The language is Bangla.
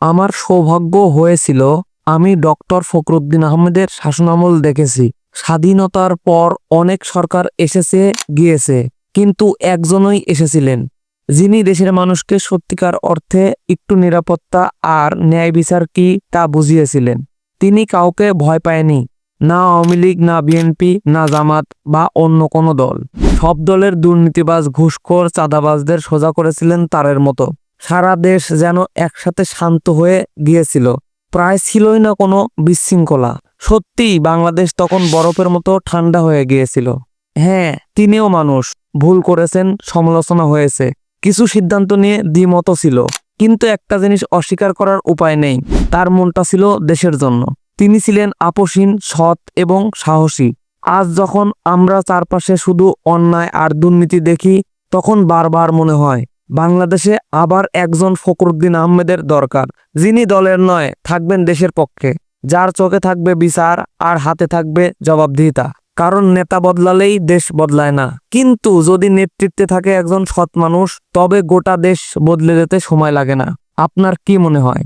আমার সৌভাগ্য হয়েছিল, আমি ডক্টর ফখরুদ্দিন আহমেদের শাসনামল দেখেছি। স্বাধীনতার পর অনেক সরকার এসেছে, গিয়েছে, কিন্তু একজনই এসেছিলেন, যিনি দেশের মানুষকে সত্যিকার অর্থে একটু নিরাপত্তা আর ন্যায় বিচার কি তা বুঝিয়েছিলেন। তিনি কাউকে ভয় পায়নি, না আওয়ামী লীগ, না বিএনপি, না জামাত বা অন্য কোনো দল। সব দলের দুর্নীতিবাজ, ঘুষখোর, চাঁদাবাজদের সোজা করেছিলেন তারের মতো। সারা দেশ যেন একসাথে শান্ত হয়ে গিয়েছিল। প্রায় ছিলই না কোনো বিশৃঙ্খলা। সত্যিই বাংলাদেশ তখন বরফের মতো ঠান্ডা হয়ে গিয়েছিল। হ্যাঁ তিনিও মানুষ। ভুল করেছেন, সমালোচনা হয়েছে। কিছু সিদ্ধান্ত নিয়ে দ্বিমত ছিল। কিন্তু একটা জিনিস অস্বীকার করার উপায় নেই। তার মনটা ছিল দেশের জন্য। তিনি ছিলেন আপোষহীন, সৎ এবং সাহসী। আজ যখন আমরা চারপাশে শুধু অন্যায় আর দুর্নীতি দেখি, তখন বারবার মনে হয় বাংলাদেশে আবার একজন ফকরুদ্দিন আহমেদের দরকার, যিনি দলের নয়, থাকবেন দেশের পক্ষে। যার চোখে থাকবে বিচার, আর হাতে থাকবে জবাবদিহিতা। কারণ নেতা বদলালেই দেশ বদলায় না। কিন্তু যদি নেতৃত্বে থাকে একজন সৎ মানুষ, তবে গোটা দেশ বদলে যেতে সময় লাগে না। আপনার কি মনে হয়?